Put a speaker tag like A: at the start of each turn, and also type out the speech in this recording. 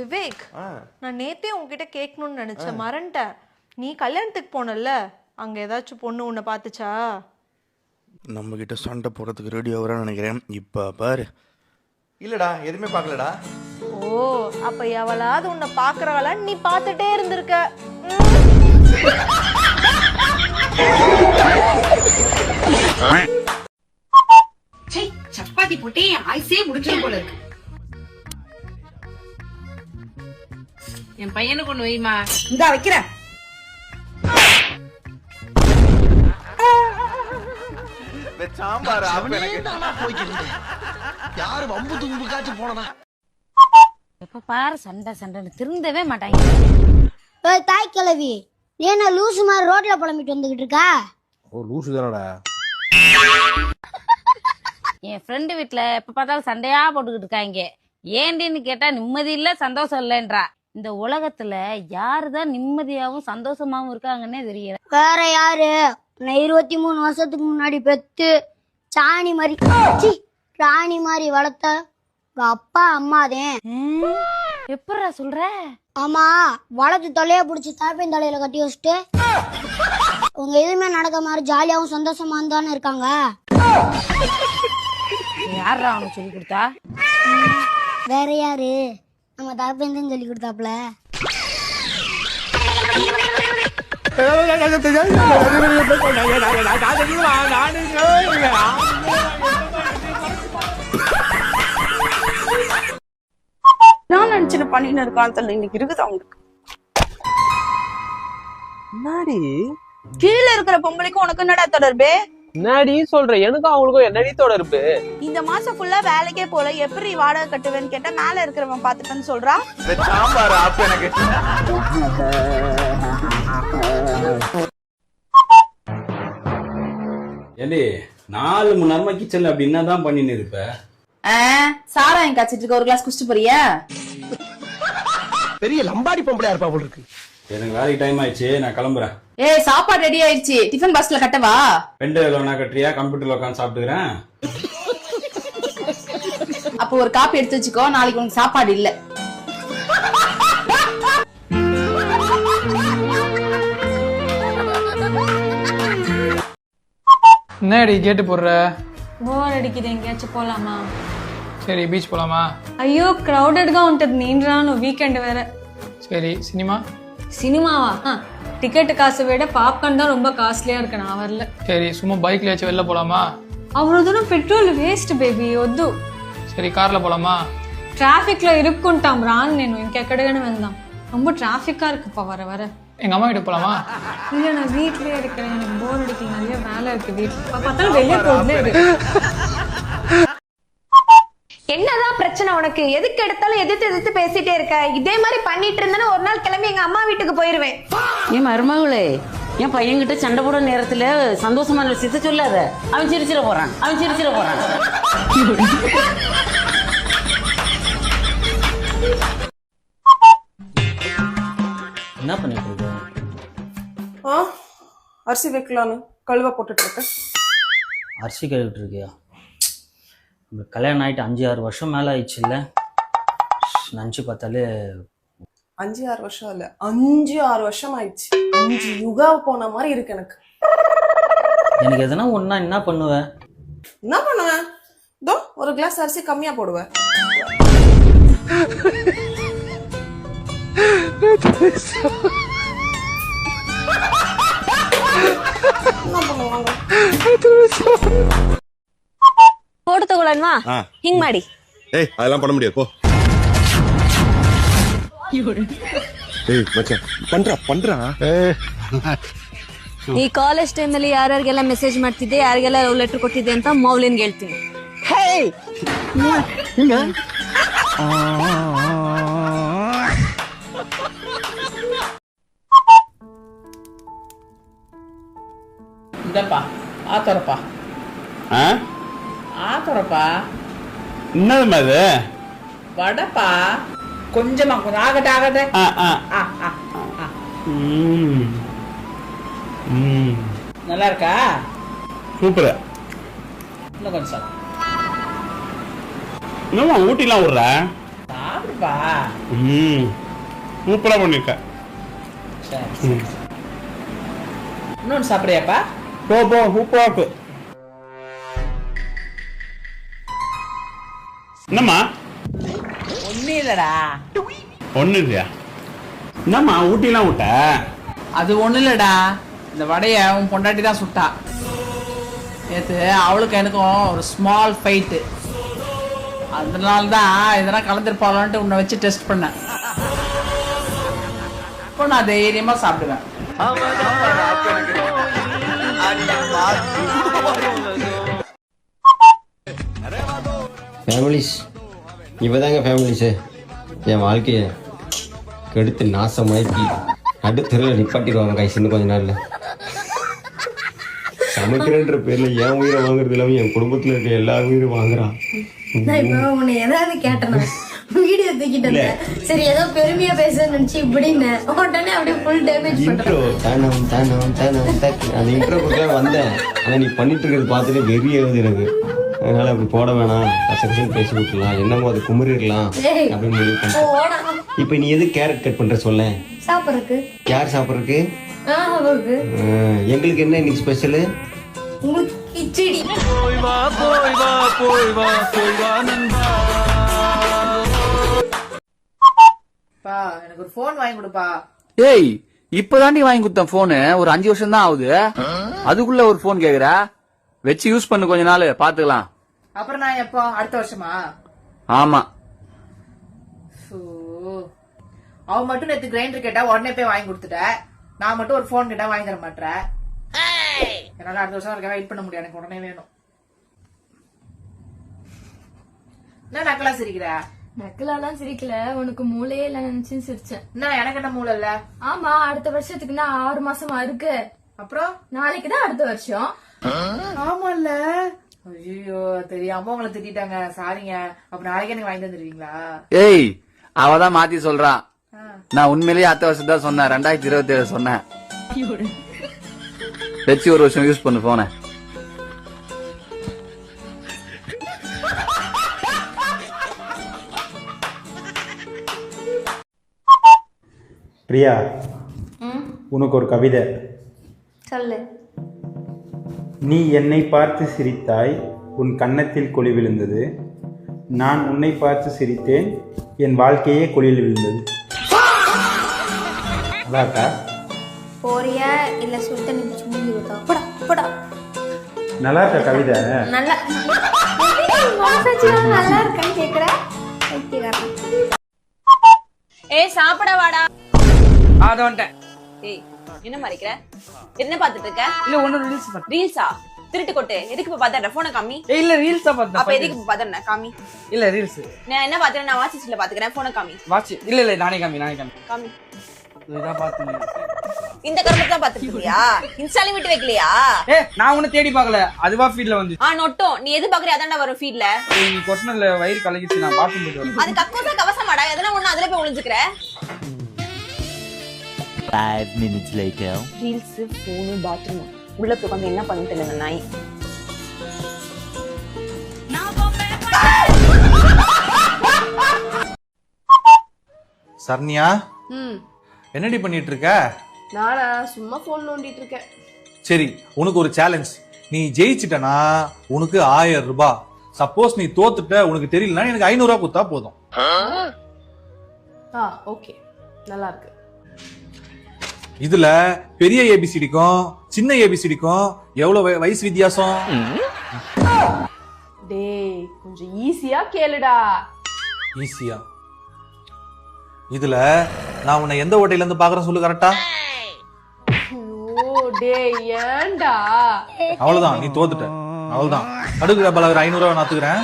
A: விவேக்
B: ஆ.
A: நான் நேத்தே உன்கிட்ட கேட்கணும்னு நினைச்சேன். மறந்துட்டேன். நீ கல்யாணத்துக்கு போனல்ல? அங்க ஏதாச்சும் பொண்ணு உன்னை பார்த்துச்சா?
C: நம்ம கிட்ட சண்டை போடுறதுக்கு ரெடி ஆகுறான்னு நினைக்கிறேன். இப்போ பாரு.
B: இல்லடா எதுவுமே பார்க்கலடா.
A: ஓ அப்ப எவளாவது உன்னை பாக்குறவளான்னு நீ பார்த்துட்டே இருந்திருக்க.
D: சப்பாத்தி போட்டே ஆயுசே முடிச்சிடும் போல இருக்கு. என் பையனுக்கு ஒண்ணு வைமா. இந்தா வைக்கிறேன்.
B: சாம்பார்
E: யாரு வம்பு
F: எப்ப பாரு சண்டை சண்டைன்னு திருந்தவே மாட்டாங்க.
G: ஏய் தாய் கிழவி நீ என்ன லூசு மாதிரி ரோட்ல புலம்பிட்டு வந்துகிட்டு இருக்கா?
E: ஓ லூசு தானடா.
F: என் ஃப்ரெண்டு வீட்ல எப்ப பார்த்தாலும் சண்டையா போட்டுக்கிட்டு இருக்காங்க. ஏண்டின்னு கேட்டா நிம்மதி இல்ல சந்தோஷம் இல்லைன்றா. இந்த உலகத்துல யாருதான் நிம்மதியாவும் சந்தோஷமாவும் இருக்காங்கன்னே தெரியல.
G: வேற யாரு? நான் இருபத்தி மூணு வருஷத்துக்கு முன்னாடி பெத்து சாணி மாதிரி சீ, ராணி மாதிரி வளர்த்த உங்க அப்பா அம்மாதேன்
F: எப்படா சொல்ற?
G: ஆமா வளர்த்து தொலைய பிடிச்சி தாப்பின் தலையில கட்டி வச்சுட்டு உங்க எதுவுமே நடக்க மாதிரி ஜாலியாவும் சந்தோஷமா தானே இருக்காங்க.
F: யாரா அவனுக்கு சொல்லி கொடுத்தா?
G: வேற யாரு? நம்ம தாப்பேன் தான் சொல்லி கொடுத்தாப்ல
H: நான் நினைச்சு பண்ணின்னு இருக்கான் தெரியல இன்னைக்கு இருக்குது அவங்களுக்கு
I: என்னடி?
H: கீழே இருக்கிற பொம்பளைக்கும் உனக்கு என்னடா தொடர்பு?
I: என்னடி சொல்ற? எனக்கும் அவங்களுக்கும் என்னடி தொடர்பு?
H: இந்த மாசம் ஃபுல்லா வேலைக்கே போல. எப்படி வாடகை கட்டுவேன்னு கேட்டா மேல இருக்கிறவன் பாத்துப்பேன்னு சொல்றா.
B: இந்த சாம்பார் அப்ப எனக்கு.
J: ஏண்டி நாலு மணி நேரமா கிச்சன்ல அப்படி என்னதான் பண்ணின்னு இருப்ப?
H: சாராயம் காய்ச்சிட்டு இருக்க ஒரு கிளாஸ் குடிச்சிட்டு போறியா?
E: பெரிய லம்பாடி பொம்பளையா இருப்பா போல இருக்கு.
J: எனக்கு வேலைக்கு டைம் ஆயிடுச்சு நான் கிளம்புறேன்
H: ஏய் சாப்பாடு ரெடி ஆயிடுச்சு டிஃபன் பாக்ஸ்ல கட்டவா
J: பெண்டு வேணா கட்டுறியா கம்ப்யூட்டர்ல உட்காந்து சாப்பிட்டுக்கிறேன்
H: அப்போ ஒரு காப்பி எடுத்து வச்சுக்கோ நாளைக்கு உனக்கு சாப்பாடு இல்ல
K: என்னடி கேட்டு போடுற
A: போர் அடிக்குது எங்கேயாச்சும் போலாமா
K: சரி பீச் போலாமா
A: అయ్యో క్రౌడెడ్ గా ఉంటది నేను రాను వీకెండ్ వేరే
K: சரி சினிமா
A: சினிமாவா? டிக்கெட் காசை விட பாப்கார்ன் தான் ரொம்ப காஸ்ட்லியா இருக்கு நான் வரல.
K: சரி சும்மா பைக்ல ஏச்சு வெளில போலாமா?
A: அவ்வளவு தூரம் பெட்ரோல் வேஸ்ட் பேபி ஒத்து.
K: சரி கார்ல போலாமா?
A: டிராஃபிக்ல இருக்குன்ட்டாம் ராங் రాను இங்க ఇంకెక్కడికైనా వెళ్దాం ரொம்ப டிராஃபிக்காக இருக்குப்பா வர வர.
K: எங்க அம்மா வீட்டு போலாமா?
A: இல்ல நான் வீட்லேயே இருக்கிறேன் எனக்கு போர் அடிக்கல நிறைய வேலை இருக்குது வீட்டில் பார்த்தாலும் வெளியே போகிறதுலே இருக்கு
D: என்னதான் பிரச்சனை உனக்கு? எதுக்கு எடுத்தாலும் எதிர்த்து எதிர்த்து பேசிட்டே இருக்க? இதே மாதிரி பண்ணிட்டு இருந்தேன்னா ஒரு நாள் கிளம்பி எங்க அம்மா வீட்டுக்கு போயிருவேன்.
F: என் மருமகளே என் பையன்கிட்ட சண்டை போட நேரத்துல சந்தோஷமான விஷயத்த சொல்லாத. அவன் சிரிச்சிட போறான். அவன் சிரிச்சிட போறான். என்ன பண்ணிட்டு இருக்க?
H: அரிசி வைக்கலான்னு கழுவ போட்டுட்டு இருக்க
I: அரிசி கழுவிட்டு இருக்கியா? உங்களுக்கு கல்யாணம் ஆயிட்டு அஞ்சு ஆறு வருஷம் மேல ஆயிடுச்சு இல்ல நினச்சி பார்த்தாலே
H: அஞ்சு ஆறு வருஷம் இல்ல. அஞ்சு ஆறு வருஷம் ஆயிடுச்சு. அஞ்சு யுகா போன மாதிரி இருக்கு எனக்கு.
I: எனக்கு எதனா ஒன்னா என்ன பண்ணுவேன்
H: என்ன பண்ணுவேன் இதோ ஒரு கிளாஸ் அரிசி கம்மியா போடுவேன் என்ன பண்ணுவாங்க?
D: போட்டு ತಗೊಳ್ಳೋಣವಾ
C: ஆ
D: ಹಿಂಗ್ ಮಾಡಿ
E: ஏய் அதெல்லாம் பண்ண முடியாது போ ஏய் மச்சான் பண்றா பண்றா
D: ಈ ಕಾಲೇಜ್ ಟೈಮ್ ಅಲ್ಲಿ ಯಾರ್ಯಾರಿಗೆಲ್ಲ ಮೆಸೇಜ್ ಮಾಡ್ತಿದ್ದೆ ಯಾರಿಗೆಲ್ಲ ಲವ್ ಲೆಟರ್ ಕೊಟ್ಟಿದ್ದೆ ಅಂತ ಮೌಲಿನ್ಗೆ ಹೇಳ್ತೀನಿ
I: இந்தப்பா ஆத்தரப்பா
J: ஆ?
I: ஆத்தரப்பா.
J: என்னதும்மா இது?
I: வடப்பா. கொஞ்சமா கொஞ்சம் ஆகட்ட ஆகட்ட
J: ஆ, ஆ.
I: ஆ, ஆ, ஆ.
J: ம். ம்.
I: நல்லா இருக்கா
J: சூப்பர்.
I: இன்னும் கொஞ்சம் சாப்பிடு.
J: என்னம்மா ஊட்டிலாம் விடுற?
I: சாப்பிடு
L: எப்படிப்பா
M: ம். சூப்பரா பண்ணிருக்க.
L: இன்னொன்று சாப்பிட்றியாப்பா?
M: போ போ சூப்பரா இருக்கு. என்னம்மா?
L: ஒன்றும் இல்லைடா.
M: ஒண்ணு இல்லையா? என்னம்மா ஊட்டிலாம் விட்ட?
L: அது ஒன்றும் இல்லைடா. இந்த வடைய உன் பொண்டாட்டி தான் சுட்டா. நேற்று அவளுக்கு எனக்கும் ஒரு ஸ்மால் ஃபைட்டு அதனால தான் இதெல்லாம் கலந்துருப்பாளான்ட்டு உன்னை வச்சு டெஸ்ட் பண்ணேன். இப்போ நான் தைரியமாக சாப்பிடுவேன்.
N: ஃபேமிலிஸ் இவதாங்க ஃபேமிலிஸு என் வாழ்க்கையை கெடுத்து நாசமாக்கி நடுத்தருவில் நிப்பாட்டிடுவாங்க கைஸ் இன்னும் கொஞ்ச நாள்ல. சமைக்கிறேன்ற பேர்ல என் உயிரை வாங்குறது இல்லாம என் குடும்பத்துல இருக்க எல்லா உயிரும் வாங்குறான்.
G: இப்ப உன்னை ஏதாவது கேட்டேனா? வீடியோ தூக்கிட்டு சரி ஏதோ பெருமையா பேசுறேன்னு நினைச்சு இப்படின்னு உடனே அப்படியே ஃபுல் டேமேஜ்
N: இன்ட்ரோ தானம் தானம் தானம் அந்த இன்ட்ரோ வந்தேன். ஆனா நீ பண்ணிட்டு இருக்கிறது பார்த்துட்டு வெறி ஆகுது எனக்கு. அதனால அப்படி போட வேணாம். கசகசன்னு பேசி விட்டுலாம் என்னமோ அது குமரிடலாம். அப்படின்னு முடிவு பண்ணேன் இப்போ நீ எது கேரட் கட் பண்ற சொல்ல?
G: சாப்பிட்றதுக்கு.
N: யார் சாப்பிட்றதுக்கு? எங்களுக்கு என்ன இன்னைக்கு ஸ்பெஷலு
G: உங்களுக்கு கிச்சடி.
L: பா எனக்கு ஒரு ஃபோன் வாங்கி கொடுப்பா.
O: ஏய் இப்பதாண்டி வாங்கி கொடுத்தேன் போனு ஒரு அஞ்சு வருஷம் தான் ஆகுது அதுக்குள்ள ஒரு போன் கேக்குற? வச்சு யூஸ் பண்ணு கொஞ்ச நாள் பாத்துக்கலாம்.
L: அப்புறம் நான் எப்போ? அடுத்த வருஷமா?
O: ஆமா.
L: ஸோ அவ மட்டும் நேற்று கிரைண்டர் கேட்டா உடனே போய் வாங்கி கொடுத்துட்ட. நான் மட்டும் ஒரு ஃபோன் கேட்டா வாங்கி தர மாட்டேன் என்னால அடுத்த வருஷம் வரைக்கும் வெயிட் பண்ண முடியாது. எனக்கு உடனே வேணும். என்ன நக்கலா சிரிக்கிற?
P: நக்கலாலாம் சிரிக்கல. உனக்கு மூளையே இல்ல நினைச்சு சிரிச்சேன்.
L: என்ன எனக்கு என்ன மூளை இல்ல?
P: ஆமா அடுத்த வருஷத்துக்குன்னா ஆறு மாசமா இருக்கு
L: அப்புறம்?
P: நாளைக்கு தான் அடுத்த வருஷம்.
L: ஆமால்ல. ஐயோ தெரியாம உங்களை திட்டாங்க சாரிங்க. அப்ப நாளைக்கு எனக்கு வாங்கி தந்துருவீங்களா?
O: ஏய் அவதான் மாத்தி சொல்றான் நான் உண்மையிலேயே அடுத்த வருஷம் தான் சொன்னேன். ரெண்டாயிரத்தி இருபத்தி ஏழு சொன்னேன் வச்சு ஒரு வருஷம் யூஸ் பண்ணு போன
Q: பிரியா உனக்கு ஒரு கவிதை.
G: சொல்லு.
Q: நீ என்னை பார்த்து சிரித்தாய் உன் கன்னத்தில் குழி விழுந்தது. நான் உன்னை பார்த்து சிரித்தேன் என் வாழ்க்கையே குழியில் விழுந்தது. அதாக்கா
G: போறியா? இல்ல சுடு தண்ணி பிடிச்சி மூஞ்சி விட்டா போடா போடா.
Q: நல்லா இருக்கா கவிதை?
G: நல்லா நல்லா இருக்கான்னு கேக்குற?
R: ஏய் சாப்பிட வாடா.
L: அது வந்துட்டேன்
R: ஏய் என்ன மறைக்கிற? என்ன பாத்துட்டு இருக்க
L: இல்ல ஒன்னும் ரீல்ஸ்
R: ரீல்ஸா திருட்டு கொட்டு. எதுக்கு இப்ப பாத்தற போன காமி?
L: இல்ல ரீல்ஸா
R: அப்ப
L: பார்த்தேன்
R: எதுக்கு இப்ப பாத்தற காமி?
L: இல்ல ரீல்ஸ்
R: நான் என்ன பாத்துறேன் நான் வாட்சில பாத்துக்கிறேன் போன காமி.
L: வாட்ச் இல்ல இல்ல நானே காமி நானே காமி.
R: காமி.
L: இதுதான் பார்த்தேன்
R: இந்த கருமத்தை தான் பாத்துட்டு இருக்கியா இன்ஸ்டாலையும் விட்டு வைக்கலையா?
L: ஏ நான் உன்னை தேடி பார்க்கல. அதுவா ஃபீல்ட்ல வந்து.
R: ஆ நொட்டும் நீ எது பாக்குறியா அதான்டா வரும் ஃபீட்ல
L: நீ கொட்டினதுல வயிறு கலகிச்சு நான் போயிட்டு வரேன்.
R: அது கக்கூசா கவசமாடா எதனா ஒண்ணு அதுல போய் ஒளிஞ்சுக்கிற?
S: Five minutes later.
R: Reels phone bathroom உள்ள போய் உட்காந்து என்ன பண்ணிட்டு இருந்த நாய்.
T: சரண்யா?
H: ம்.
T: என்னடி பண்ணிட்டு இருக்க
H: நானா சும்மா ஃபோன் நோண்டிட்டு இருக்கேன்
T: சரி உனக்கு ஒரு சேலஞ்ச் நீ ஜெயிச்சிட்டனா உனக்கு ஆயிரம் ரூபாய் சப்போஸ் நீ தோத்துட்ட உனக்கு தெரியலனா எனக்கு ஐநூறு ரூபாய் கொடுத்தா போதும்.
H: ஆ ஓகே நல்லா இருக்கு.
T: இதுல பெரிய ஏபிசிடிக்கும் சின்ன ஏபிசிடிக்கும் எவ்வளவு வய- வயசு வித்தியாசம்?
H: டேய் கொஞ்சம் ஈஸியா கேளுடா.
T: ஈஸியா இதுல நான் உன்னை எந்த ஓட்டையில இருந்து பாக்குறேன் சொல்லு கரெக்டா
H: ஏன்டா?
T: அவ்வளவுதான் நீ தோத்துட்ட. அவ்வளவுதான். அடுக்குற பல ஐநூறு ரூபாய் நாத்துக்கிறேன்